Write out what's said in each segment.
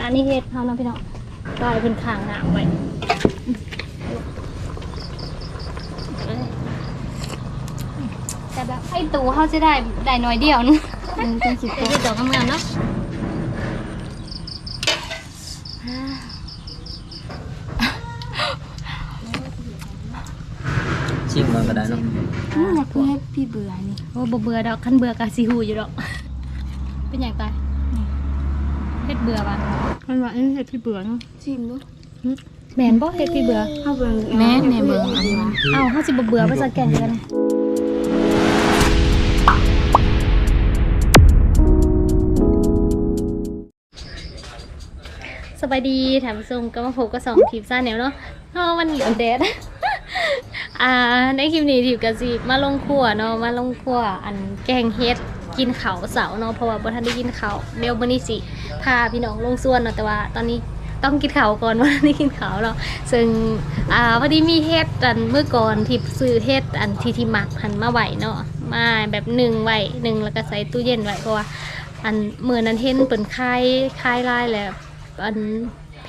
กอันนี้เฮ็ดเฮานะพี่น้องกลายเป็นข้างน้ำไว้แต่แบบไอ้ตูเขาจะได้ได้น้อยเดียวนึงเออจังสิไอ้ที่ดอกงามๆเนาะชิมมันก็ได้เนาะอืมอยากให้พี่เบื่อนี่โอ้บ่เบื่อดอกคันเบื่อกะสิหูอยู่ดอก เป็นอย่างไร เฮ็ดเบื่อปะมันว่าเอ้ยเฮ็ดพี่เบื่อเนาะชิมดูแม่นบ่เฮ็ดพี่เบื่อเฮาเบิ่งแม่แม่เบิ่งอันว่าเอ้าเฮาสิบ่เบื่อภาษาแก่งกันสบายดีถามผู้ชมก็มาพบกับสองทีมซ่าแนวเนาะเพราะว่ามันเหลือแดดอ่าในคลิปนี้ทิวกะสิมาลงครัวเนาะมาลงครัวอันแกงเฮ็ด กินเขาเสาร์เนาะเพราะว่าบ่ทันได้กินเขาเดี๋ยวมื้อนี้สิพาพี่น้องลงส่วนเนาะแต่ว่าตอนนี้ต้องกินเขาก่อนว่าได้กินเขาเนาะซึ่งอ่าพอดีมีเฮ็ดอันเมื่อก่อนที่ซื้อเฮ็ดอันที่ที่หมักหันมาไหวเนาะมาแบบหนึ่งไหวหนึ่งแล้วก็ใส่ตู้เย็นไว้เพราะว่าอันเมื้อนั้นเห็นเปิ่นคายคายลายแล้วอัน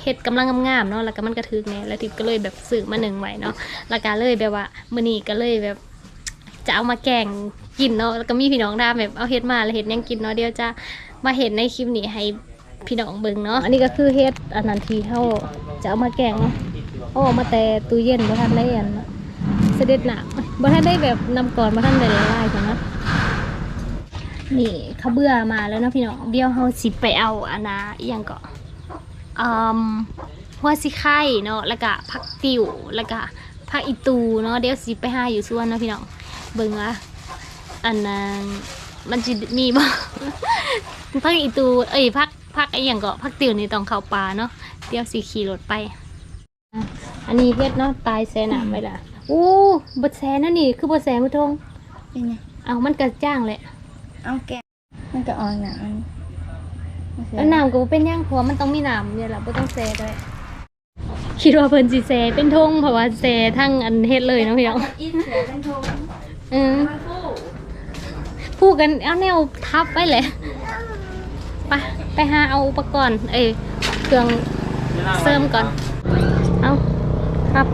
เฮ็ดกำลังงามๆเนาะแล้วก็มันกระทึกแน่แล้วทิพก็เลยแบบซื้อมาหนึ่งไว้เนาะแล้วก็เลยแบบว่ามื้อนี้ก็เลยแบบ จะเอามาแกงกินเนาะแล้วก็มีพี่น้องดาแบบเอาเฮ็ดมาแล้วเฮ็ดยังกินเนาะเดี๋ยวจะมาเห็นในคลิปนี้ให้พี่น้องเบิ่งเนาะอันนี้ก็คือเฮ็ดอันนั้นที่เฮาจะเอามาแกงเนาะอาอมาแต่ตู้เย็นบ่ทันได้อันเสด็จหนักบ่ทันได้แบบนำก่อนบ่ทันได้ละลายกันนะนี่ข้าเบื่อมาแล้วเนาะพี่น้องเดี๋ยวเฮาสิไปเอาอันนะอีหยังก็อืมหัวสิไข่เนาะแล้วก็ผักติ๋วแล้วก็ผักอีตูเนาะเดี๋ยวสิไปหาอยู่ส่วนเนาะพี่น้อง เบิ่งว่าอันนั้น มันจะมีบ่ผักอีตู เอ้ยผักผักไอ้หยังก็ผักติ๋วนี่ต้องเข้าป่าเนาะเดี๋ยวสิขี่รถไปอะอันนี้เฮ็ดเนาะตายแซ่น้ำไว้ละอู้บ่แซ่นะนี่ คือบ่แซ่มือทงเป็นไงเอามันก็จ้างแหละเอาแกะมันก็อ่อนน่ะมันแล้วน้ำก็บ่เป็นหยังเพราะว่ามันต้องมีน้ำเนี่ยแหละบ่ต้องแซ่ด้วยคิดว่าเพิ่นสิแซ่เป็นทงเพราะว่าแซ่ทั้งอันเฮ็ดเลยเนาะพี่น้องอีเสือเป็นทง เออพูดกันเอาแนวทับไว้เลยไปไปหาเอาอุปกรณ์เอ้ยเครื่องเสริมก่อน เอาครับ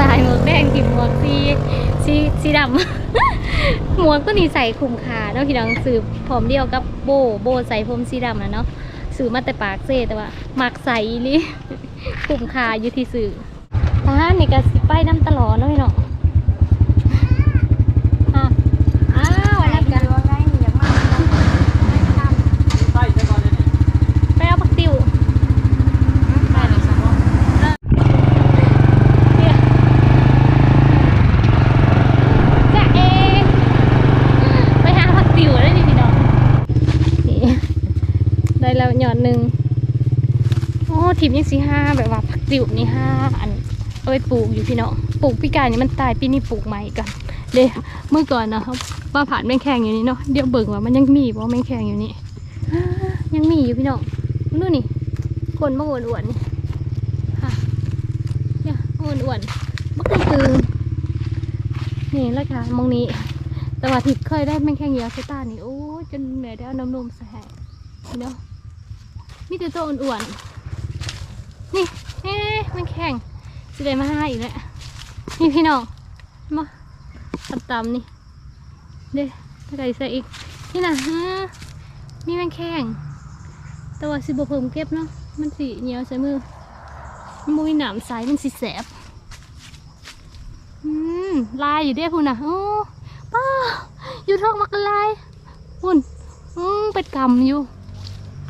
ตายหมวกแดงกินหมวกสีสีสีดำหมวกตัวนี้ใส่คุมขาเนาะพี่น้องสืบผอมเดียวกับโบโบใส่ผมสีดำนะเนาะสื่อมาแต่ปากเซ่แต่ว่ามักใส่อีหลิคุมขาอยู่ที่สื่อทหารนี่ก็สิไปน้ำตลอดเนาะพี่น้อง อะอ้าวอะไรกัน ว่าได้อย่ามา ใส่ซะก่อนเลย ไปเอาปักติว ไปเลยสักว่า เนี่ยจะเองไปหาผักติวได้ดิพี่น้องนี่ได้แล้ว หยอดหนึ่งโอ้ทีมยังสีห้าแบบว่าผักติวนี่ห้าอันเอาไปปลูกอยู่พี่เน้องปลูกพี่กายนี่มันตายปีนี้ปลูกใหม่กันเด้เมื่อก่อนนะครับว่าผ่านแมงแขงอยู่นี่เนาะเดี๋ยวเบิ่งว่ามันยังมีบ่แมงแขงอยู่นี่ยังมีอยู่พี่น้องนู่นนี่คนมาอ้วนๆนี่ค่ะเนี่ยอ้วนๆมันก็คือนี่แล้วค่ะมองนี้ แต่ว่าที่เคยได้แมงแขงเยอะสตาร์นี่โอ้จนแม่ได้เอาน้ำนมใส่ให้เนาะ มีแต่ตัวอ้วนๆ นี่เอ๊ะแมงแข่งสิได้มาให้อีกแล้วนี่พี่น้องมาตำๆนี่เด้ถ้าใครใส่อีกนี่นะฮะมีแมงแข่งแต่ว่าสิบ่เพิ่มเก็บเนาะมันสิเหนียวใส่มือมันบ่มีหนามใสมันสิแสบอืมลายอยู่เด้พุ่นน่ะโอ้ป้าอยู่ท้องมักลายพุ่นอืมเป็ดกำอยู่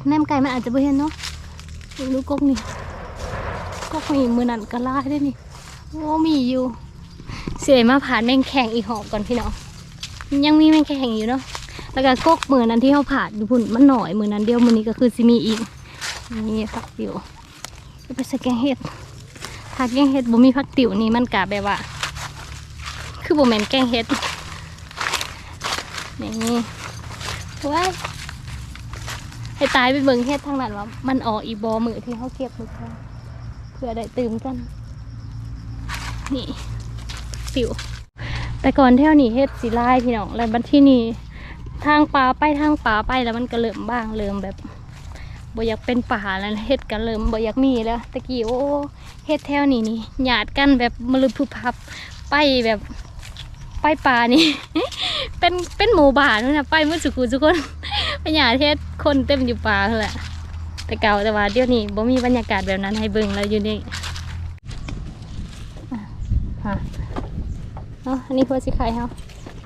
แนมไก่มันอาจจะบ่เห็นเนาะดูกกนี่กกนี่มือนั่นก็ลาได้นี่โอ้มีอยู่เสียมาผ่านแมงแข็งอีกหอบก่อนพี่น้องยังมีแมงแข็งอยู่เนาะแล้วก็กกมือนั้นที่เขาผ่าดูพุ่นมันหน่อยมือนั้นเดียวมือนี้ก็คือสิมีอีกนี่ผักติ๋วไปใส่แกงเห็ดถ้าแกงเห็ดบ่มีผักติ๋วนี่มันกะแบบว่า คือบ่แม่นแกงเห็ดนี่ว้าย ให้ตายไปเบิ่งเห็ดทางนั้นว่ามันออกอีบอมือที่เขาเก็บมือเขาเพื่อได้ตื่มกัน นี่ติ๋วแต่ก่อนเท่านี้เฮ็ดสีลายพี่น้องแล้วบัดที่นี่ทางป่าไปทางป่าไปแล้วมันก็เริ่มบ้างเริ่มแบบบ่อยากเป็นป่าแล้วเฮ็ดกันเริ่มบ่อยากมีแล้วตะกี้โอ้เฮ็ดแถวนี้นี่หยาดกันแบบมลือพุพับไปแบบไปป่านี่ เป็นเป็นหมู่บ้านนู่นะไปมืดสุกุทุกคน ปหยาดเฮ็ดคนเต็มอยู่ป่านั่นแหละแต่เก่าแต่ว่าเดี๋ยวนี้บ่มีบรรยากาศแบบนั้นให้เบิ่งแล้วอยู่นี่อะฮะเนาะอันนี้เพื่อสิขายเฮา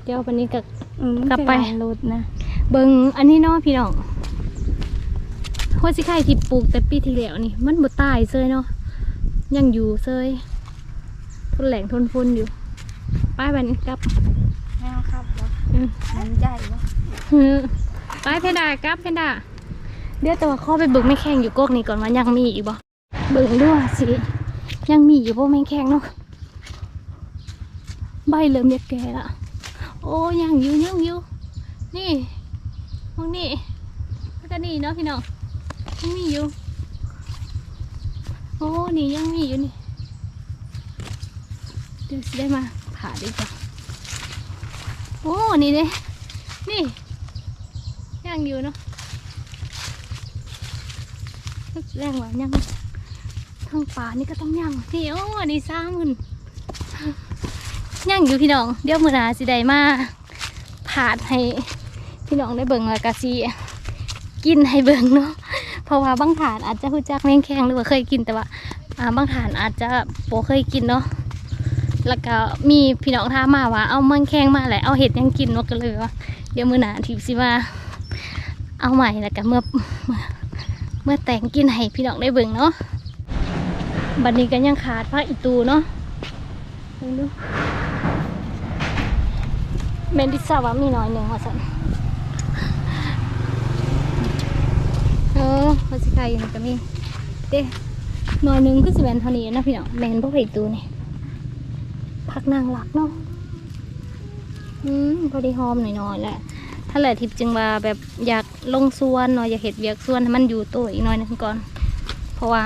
เดี๋ยววันนี้ก็อืมกลับไปรถนะ เบิงอันนี้เนาะพี่น้องหัวสิไข่ที่ปลูกแต่ปีที่แล้วนี่ มันบ่ตายเซยเนาะยังอยู่เซยทนแหลงทนฟุนอยู่ป้ายบันกลับแม่ครับรถอืมมันใหญ่เนาะ ฮือป้ายเพดากลับเพดาเดี๋ยวต่ว่าเข้อไปบิกไม่แข็งอยู่กกนี่ก่อนว่ายังมีอีกบ่บิงด้วยสิยังมีอยู่บ่ไม่แข็งเนาะใบเริ่มจะแก่ละโอ้ยังอยู่ยังอยู่นี่มองนี่แล้วก็นี่เนาะพี่น้องยังมีอยู่โอ้นี่ยังมีอยู่นี่เดี๋ยวได้มาผ่าดีกว่าโอ้นี่เด้นี่ ยังอยู่เนาะแรงว่ายังทางป่านี่ก็ต้องยังนี่โอ้นี่สร้างมันยังอยู่พี่น้อง เดี๋ยวมือหนาสิได้มาผ่าดให้พี่น้องได้เบิ่งล้วก็สิกินให้เบิ่งเนาะเพราะว่าบางฐานอาจจะรู้จักแมงแคงหรือว่าเคยกินแต่ว่าอ่าบางฐานอาจจะโปเคยกินเนาะแล้วก็มีพี่น้องถามาว่าเอาแมงแคงมาแหละเอาเห็ดยังกินว่าก็เลยว่าเดี๋ยวมือหนาทิพสิว่า เอาใหม่แล้วก็เมื่อเมื่อเมื่อแต่งกินให้พี่น้องได้เบิ่งเนาะบัดนี้ก็ยังขาดผ้าอีตูเนาะดูแมนดิซาว่ามีน้อยหนึ่งว่าสันเออพอสิไข่อยู่นี่ก็มีเด้น่อยหนึ่งก็สิแมนเท่านี้นะพี่น้องแมนพวกไอตูนี่พักนางหลักเนาะอืมพอดีหอมหน่อยๆแหละ ถ้าแหละทิพย์จึงว่าแบบอยากลงสวนเนาะอยากเห็ดเบียกสวนให้มันอยู่ตัวอีกหน่อยนึงก่อน เพราะว่า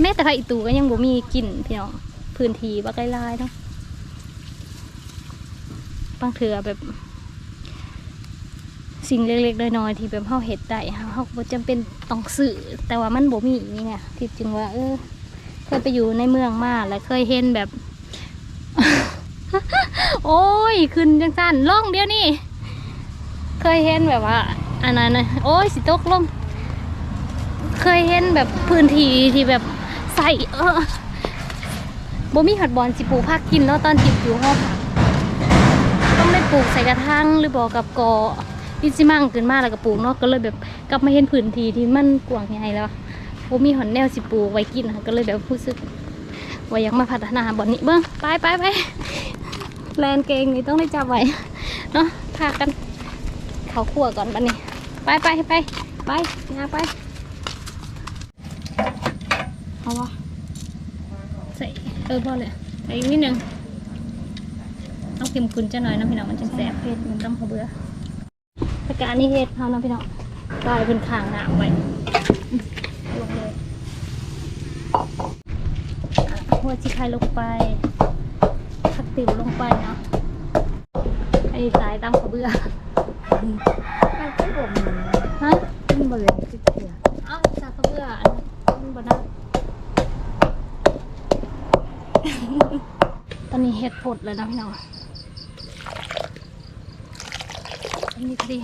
แม้แต่พักอีตูก็ยังบ่มีกลิ่นพี่น้องพื้นที่บักไล่ๆเนาะบางเถื่อแบบ สิ่งเล็กๆน้อยๆที่แบบเฮาเฮ็ดได้เฮาเฮาบ่จำเป็นต้องซื้อแต่ว่ามันบ่มีนี่ไงที่จึงว่า เออเคยไปอยู่ในเมืองมาแล้วเคยเห็นแบบ โอ้ย ขึ้นจังซั่นล่องเดียวนี้ เคยเห็นแบบว่า อันนั้นนะโอ้ยสิตกลงเคยเห็นแบบพื้นที่ที่แบบใส่เออบ่มีหัดบอลสิปลูกผักกินแล้วตอนจิบอยู่ห้องผักต้องได้ปลูกใส่กระถางหรือบ่กับกอดินซิมั่งขึ้นมาแล้วก็ปลูกเนาะก็เลยแบบกลับมาเห็นพื้นที่ที่มันกว้างใหญ่แล้วโอ้มีหอนแนวสิปลูกไว้กินค่ะก็เลยแบบรู้สึกว่าอยากมาพัฒนาบ่อนนี้เบิ้งไปไปไปแลนเกงนี่ต้องได้จับไว้เนาะพากัน เขาขั่วก่อนบันนี้ไปไปไปไปงาไปเอาวะใส่เออพอเลยใส่อีกนิดนึงต้องเค็มขุนจะหน่อยนะพี่น้องมันจะแสบเผ็ดมันต้องพอเบื่อแต่การนี้เฮ็ดเขานะพี่น้องกลายเป็นข้างหนาไว้ลงเลยหัวชิคายลงไปผักติ๋วลงไปเนาะไอ้สายตามขอเบื่อ มันก็บ่มีฮะมันบ่เลยคือเถื่อเอ้าสายขอเบื่ออันนั้นมันบ่ได้ตอนนี้เฮ็ดผดเลยนะพี่น้องอันนี้ดี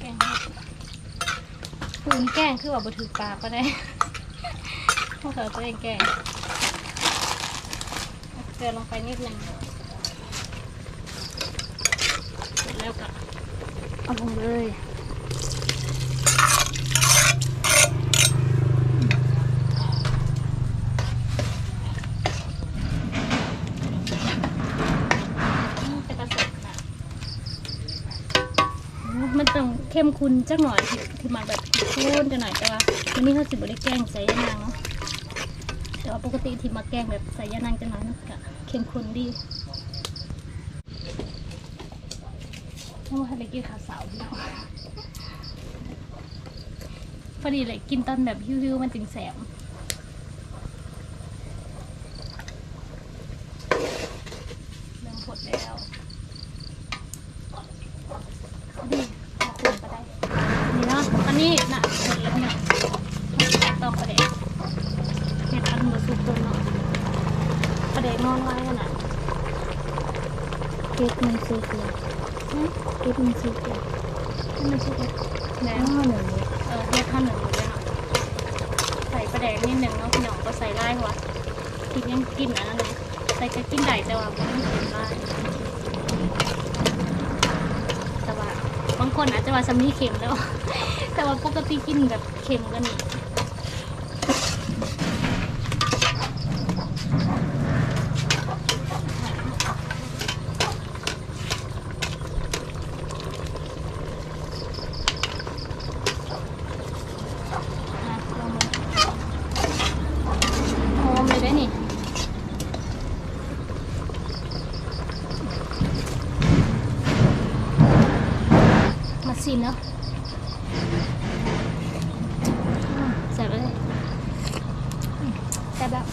แกงเห็ดปืนแกงคือว่าบ่ถือปากก็ได้พวกเธอตัวเองแกงเอาเกลือลงไปนิดหนึงเสร็จแล้วก็ เอาลงเลยมันต้องเข้มข้นจักหน่อยที่ทมันแบบข้นจะหน่อยแต่ว่าวันนี้เขาสิบได้แกงใส่ยานางเนาะแต่ว่าปกติที่มาแกงแบบใส่ยานางจะหน่อยมันก็เข้มข้นดี เพราะว่าได้กินข้าวเสาพี่น้องพอดีเลยกินตอนแบบหิวๆมันจึงแสบเริ่มหดแล้ว ดีขอบคุณไป อันนี้น่ะเห็ดแล้วเนี่ยต้องประเดกเห็ดอันหมูสุกตัวเนาะประเดกนอนไว้ขนาด เก็ดมันสีเขียวเก็ดมันสีเขียว ให้มันสุกเลยแหน อ๋อหนึ่งนี้ เออเห็ดขั้นหนึ่งเลยเนาะใส่ประเดกนิดหนึ่งเนาะพี่น้องก็ใส่ไล่หัว กินยังกินอันนั้นเลยใส่ก็กินได้แต่ว่าไม่ต้องกินได้แต่ว่าบางคนอาจจะว่าสมนี่เค็มแล้ว แต่ว่าปกติกินแบบเค็มกันนี่ มาลองมาโฮมเลยได้นี่ มาสินเนาะอืมแซ่บเลยอืม แซ่บแล้ว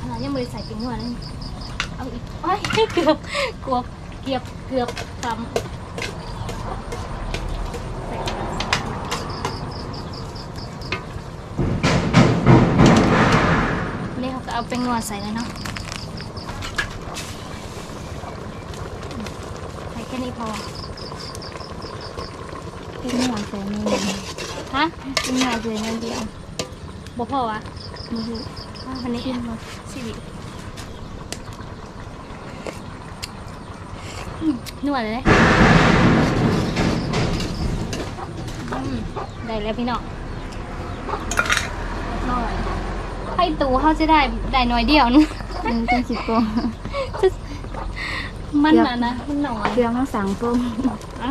ขนาดยังไม่ได้ใส่ปิ้งหัวเลยเอาอีกโอ้ยเกือบเกือบเกือบเกือบทำใส่กระดาษนี่เขาก็เอาเป็นงวดใส่เลยเนาะใส่แค่นี้พอเป็นหวานใส่ในนี้ฮะเป็นหวานใส่ในเดียวบ่พอวะ มาดูอันนี้ชิมมาสิรินวดเลยได้แล้วพี่น้องน่อยไข่ตูเขาจะได้ได้หน่อยเดียวนึงหนึ่งเป็นสิบโปงมันนะนะมันหน่อย เครื่องมาสั่งโปง อะ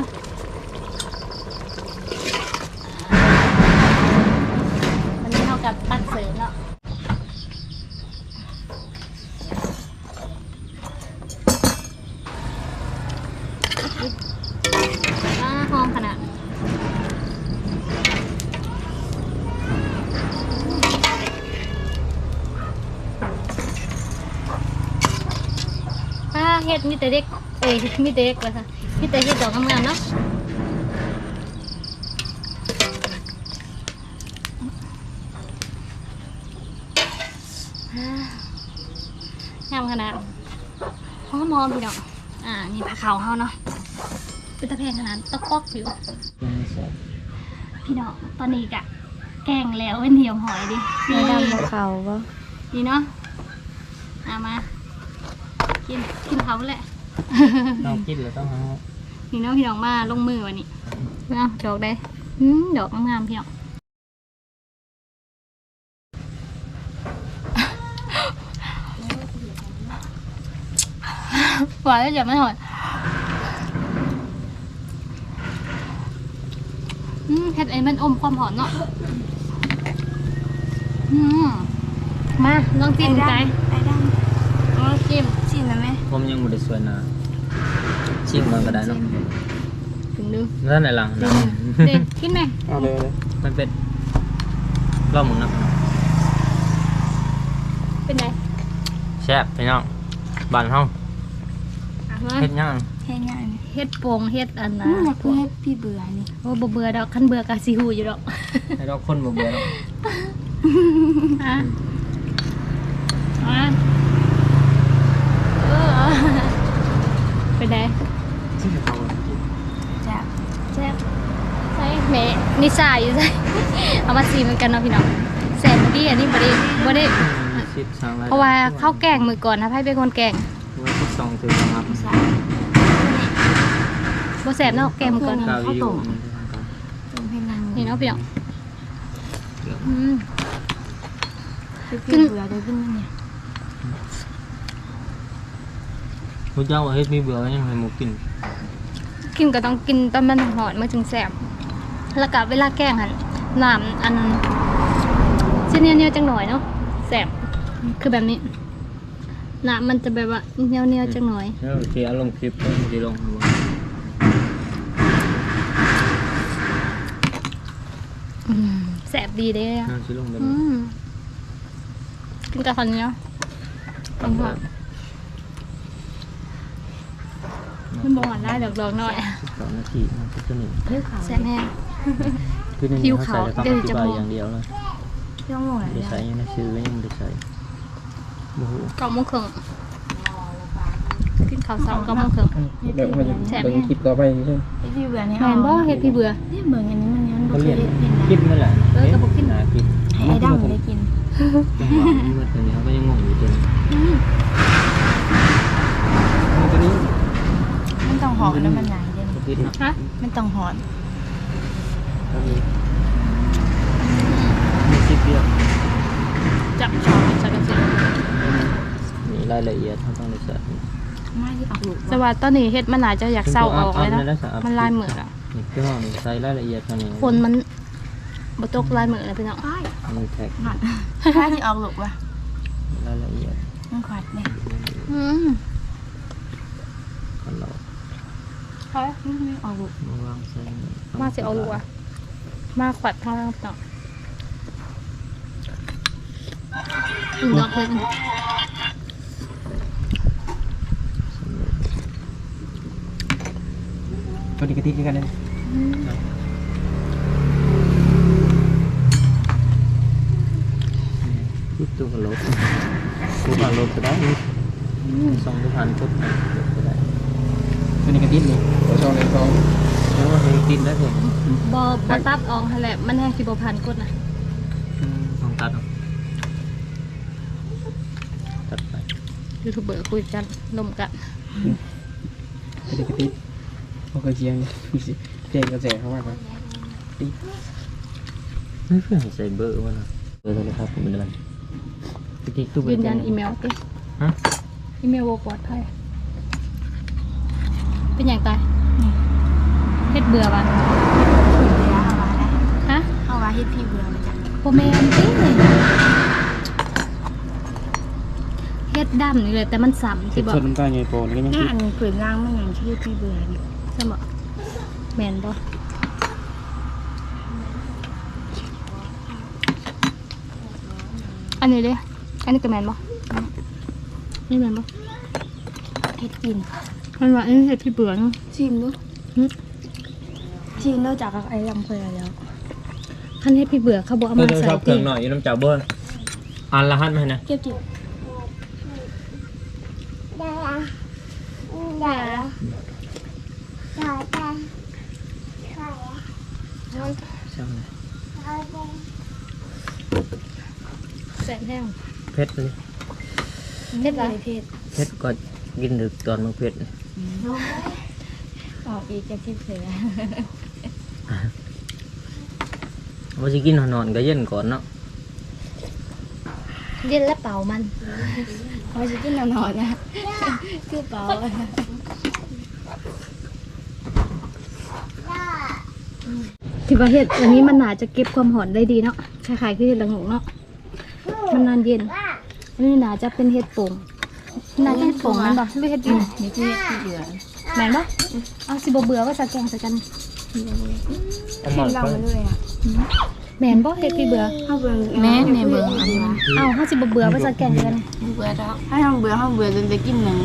วันนี้เขากับตักเสริมเนาะอ่าหอมขนาดป้าเฮ็ดมี แต่เด็กเอ้ยมีแต่เด็กเลยค่ะมีแต่เฮ็ดดอกงามๆเนาะงามขนาดหอมมอมพี่น้องอ่า นี่ผักขาวเฮาเนาะเป็นตะแพงขนาดตะปอกอยู่ พี่น้องตอนนี้กะ แกงแล้วเป็นเหี่ยวหอยดิในนี่ดำมะเขาบ่นี่เนาะเอามา กิน กินเขาแหละ เรากินแล้วต้องเอานี่เนาะพี่น้องมาลงมือวันนี้เอาดอกได้อืมดอกงามๆพี่น้องหวานแล้วอย่าไม่หอยอืมเห็ดไอ้มันอมความหอมเนาะอืมมาลองจิ้มใจไอ้ดลองจิ้มำชิมนะแม่ผมยังไม่ได้สวยนะ ชิมมันก็ได้เนาะถึงดูนั่นไหนหลังนะเด็ดกินไหมเอาเลยเลยมันเป็นรอบหมึงนะเป็นไงแซ่บพี่น้องบ้านเฮาอะมาเฮ็ดย่างแค่ง่ายนี่เฮ็ดโป่งเฮ็ดอันนะน่าเพื่อให้พี่เบื่อนี่โอ้บ่เบื่อดอกคันเบื่อกะสิหูอยู่ดอกให้เราคนบ่เบื่อเนาะอะอะเออเป็นไง ที่เขา จ้ะ แซ่บใช่แม่ นิสัยอยู่ใช่เอามาซีเหมือนกันเนาะพี่น้องแซ่บดีอันนี้บ่ได้บ่ได้ชิดสร้างรายได้เพราะว่าข้าวแกงมือก่อนนะไผเป็นคนแกงว่าทุกสองถือครับสาบ่แซ่บเนาะแกงมือก่อนกาววิวตรงให้นางนี่เนาะพี่น้องอืมพี่เบื่อได้กินมันเนี่ยพระเจ้าว่าเฮ็ดมีเบื่อยังให้หมูกิน กินก็ต้องกินตอนมันหอนมันจึงแซ่บ แล้วก็เวลาแกงหั่นน้ำอันสิเนียวๆจังหน่อยเนาะแซ่บคือแบบนี้น้ำมันจะแบบว่าเนียวๆจังหน่อยแล้วสิเอาลงคลิปแล้วสิลงบ่อืมแซ่บดีเด้อะน่าสิลงได้อืมกินกับข้าวเหนียวตำรวจมามันบ่หอนได้ดอกดอกน้อยสิบสองนาทีมันก็จะหนึ่งเฮ้ยขาวแซ่บแห้ง คือในผินี้วเขาขาวใส่แล้วก็เดี๋ยวอธิจะบายบอกอย่างเดียวเลยย่องหมดไม่ได้แล้วใส่ยังในชื่อยังไม่ได้ใส่โอ้โหเก้าโมงครึ่งกินข้าวเช้าเก้าโมงครึ่งเดี๋ยวมันแซ่บเบิ่งคลิปต่อไปใช่ไอ้พี่เบื่อนี่แม่นบ่เฮ็ดพี่เบื่อนี่เบื่ออันนี้มันมันบ่เขาเคเรียยนได้กินคลิปนั่นแหละเออก็บอกคลิปหาคลิปให้ไอ้ดำได้กินจังหวะมันมืดตัวนี้เขาก็ยังงงอยู่ตัวนี้ตัวนี้มันต้องหอมแล้วมันหนายเด่นเขาคิดนะฮะมันต้องหอม เขามีมีคลิปเดียวจับช้อนใส่กันสิมีรายละเอียดเขาต้องได้ใส่ไม่ที่ออกลูกแต่ว่าตอนนี้เฮ็ดมันน่าจะอยากเศร้าออกเลยเนาะได้สะอาดมันลายเหมือนอะนี่พี่น้องนี่ใส่รายละเอียดเท่านี้คนมันบ่ตกลายเหมือนเลยพี่น้องป้ายมีแท็กหอดถ้าที่ออกลูกว่ะรายละเอียดมันขวัดเนี่ยอืมของเราเฮ้ยไม่ออกลูกมาวางใส่มาสิเอาลูกอะ มาขวัดข้างล่างพี่น้องอืมดอกเลยตัวนี้กระติกกันเลยพูดตัวกับลบพูดผ่านลบก็ได้สองตัวผ่านกดไปก็ได้ตัวนี้กระติกนี่ตัวช่องเลยสองแล้วว่าให้ติดได้ผม บอบอตัดออกหั่นแหละมันแห้งสิบ่ผ่านกดนะลองตัดเอาตัดไปยูทูบเบอร์คุยกันลมกันตัวนี้กระติกเขาเคยเชียงมีสิเพลงกระแสเขาว่าครับไม่เพื่อให้ใส่เบอร์วะนะเบอร์โทรศัพท์ผมเป็นอะไรตะกี้ตู้เบอร์ยืนยันอีเมลติฮะอีเมลบ่ปลอดภัยเป็นอย่างตายเฮ็ดเบื่อบ้าน พี่เบื่อเอาว่าได้ ฮะ เอาว่าเฮ็ดพี่เบื่อมาจ้ะโบแมนติเฮ็ดดำนี่เลยแต่มันสัมเจ็ที่บบอกส่วนน้ำตาลใหญ่โปนก็ยังงาคิดนผืนล่างมันอย่างที่พี่เบื่อนี่ใช่บ่แมนบ่อันนี้เด้อันนี้ก็แมนบ่นี่แมนบ่เฮ็ดกินมันว่าอันนี้เฮ็ดพี่เบื่อเนาะชิมดูหึชิมนอกจากไอ้ลำเคยแล้ว คันเฮ็ดพี่เบื่อเขาบอกเอามาโทรใส่ศัพท์เครื่ติองหน่อยอยู่น้ำเจ้าเบอร์อ่านรหัสไหมาให้นะเก็บจิบช่างเลยแสนแห้งเพชรเลยเฮ็ดไรเพศเพชรก็กินดึกตอนมันเพชรออกอีกจะที่เสือ ว่าสิกินนอนๆก็เย็นก่อนเนาะเย็นและเป่ามันเขาจะกินนอนๆนะคือเปล่าที่ว่าเฮ็ดอันนี้มันน่าจะเก็บความหอนได้ดีเนาะคล้ายๆคือเฮ็ดละโงกเนาะมันนานเย็นอันนี้น่าจะเป็นเฮ็ดโป่งน่าจะเฮ็ดโป่งแม่นบ่หรือเฮ็ดดินนี่คือเฮ็ดพี่เบื่อแม่นบ่เอาสิบ่เบื่อว่าสักแกงใส่กัน เอาชิมามเราไปมาเลยอะแม่นบ่เฮ็ดพี่เบื่อข้าวเบื่อแม่แม่เบื่ออันนี้วะเอาเฮาสิบ่เบื่อว่าสักแกงใส่กันเบื่อแล้วถ้าทำเบื่อห้องเบื่อจนจะกินหนึ่ง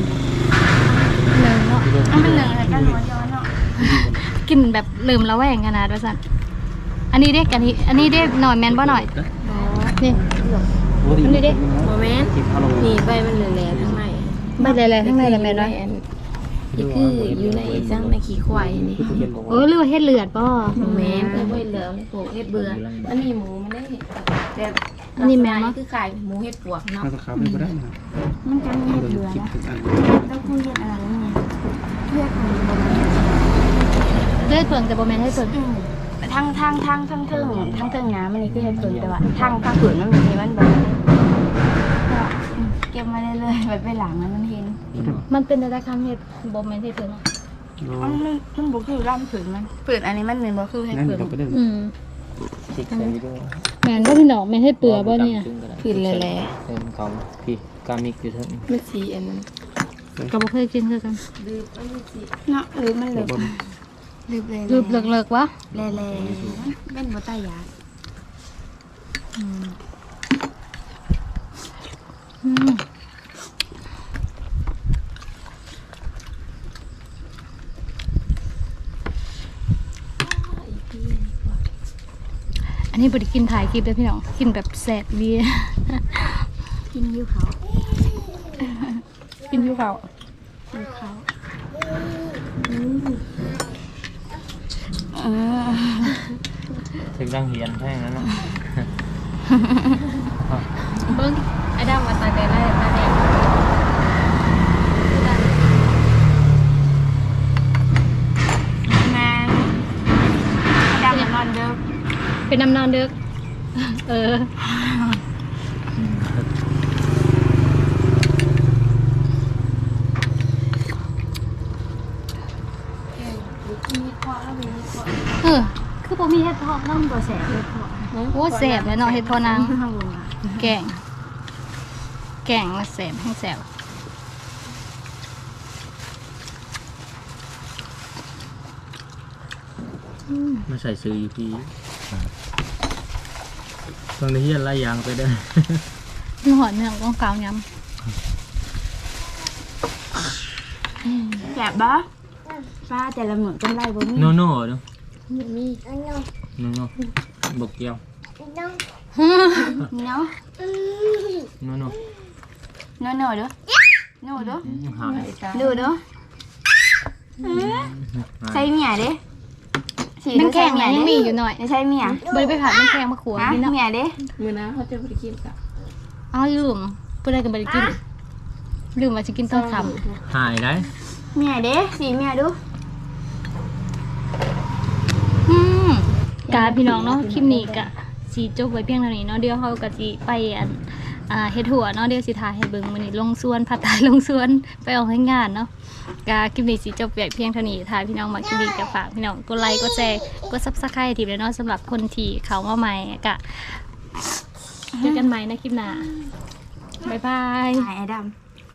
หนึ่งเนาะอันเป็นหนึ่งอะไรกันหัวย้อนเนาะกินแบบลืมระแวงขนาดว่าซั่นอันนี้เด้อันนี้อันนี้เด้หน่อยแม่นบ่หน่อยนี่อันนี้ดิโมเมนต์คลิปเขาลงนี่ใบมันเหลืองๆข้างในใบแหล่ๆข้างในน่ะแม่นบ่ นี่คืออยู่ในจังในขี้ควายนี่เขียนบอกเออหรือว่าเฮ็ดเลือดบ่โมเมนเพื่อใบเหลืองปลูกเห็ดเบื่อมันมีหมูมันได้เห็ดแบบอันนี้แม่นบ่คือขายหมูเห็ดปวกเนาะมาสักคำไม่ได้นะมันจะมีเห็ดงเบื่อคลิปนะทุกอันต้องคุยกันอะไรเนี่ยเพื่อคนบนเลือดเพิ่งแต่บ่แม่นให้เพิ่งทางทางทางทางเทิงทางเทิงน้ำมันนี่คือเห็ดเบื่อแต่ว่าทางทางผืนมันมีมันบบเก็บมาเรื่อยๆแบบไปหลังมันมันเห็นมันเป็นอะไรคำเฮ็ดบ่แม่นเฮ็ดเพิ่งอะมันมันมันบอกคือร่ำผืนมันผืนอันนี้มันเหมือนบอกคือเห็ดนั่นผืนเราไปเดินอืมสิใส่วิดีโอแม่นบ่พี่น้องแม่นเฮ็ดเปื่อบ่เนี่ยผืนแหล่เต็มกล่องพี่กามิกอยู่เท่านี้ๆมันสีอันนั้นก็บ่เคยกินคือกันเนาะหรือมันเหลืเดี๋อยวบนลืบเลยรูปเลิกๆวะแล่ๆเป็นบ่ตายาอืม อันนี้บริกินถ่ายคลิปเลยพี่น้องกินแบบแสบวีกินยิ้วเขากินยิ้วเขายิ้วเขาถึงดังเหียนแท่งนั้นนะ เบิ้งไอ้ดำมาตาแดงได้ตาแดงแม่ดำนอนเด้อเป็นน้ำนอนเด็กเออ เออ คือบ่มีเห็ดเพาะน้องบ่แสบเลยพ่อโอ้แสบเลยเนาะเห็ดเพาะนางข้างบนอะแกง แกงมาแสบให้แสบมาใส่ซื้ออยู่พี่ตรงนี้เฮียนไล่ยางไปได้อมีหอดเนื้อก้องกาวย้แสบบ่ป้าแต่ละหมื้อจังไรบ่มีโนโน่เนาะ มีโนโน่บกเกี่ยวเนาะโนโน่โนโนเด้อโนเด้อหายดูเด้อใส่เมียเด้สีำดูมันแข็งใส่นะเมียังเด้มีอยู่หน่อยไม่ใช่เมียบริไปผัดมันแข็งมาขัวฮะพี่เนาะเมียเด้มือนะเขาจะไปกินกับอ้าวลืมเพื่อได้กันบริกินลืมว่าจะกินต้นคหายได้เมียเด้สีเมียดูำอืม กาพี่น้องเนาะคลิปนี้กะสีจบไว้เพียงเท่านี้เนาะเดี๋ยวเขากะสีไปอันอ่าเฮ็ดหัวเนาะเดี๋ยวสิทายให้เบิ่งมื้อนี้ลงสวนพัดตายลงสวนไปออกให้งานเนาะกาคลิปนี้สิจบไว้เพียงเท่านี้ถ้าพี่น้องมาคลิปนี้ก็ฝากพี่น้องกดไลค์กดแชร์กด Subscribe ทีเลยเนาะสำหรับคนที่เข้ามาใหม่กะเจอกันใหม่ในคลิปหน้าบ๊ายบาย หายไอ้ดำ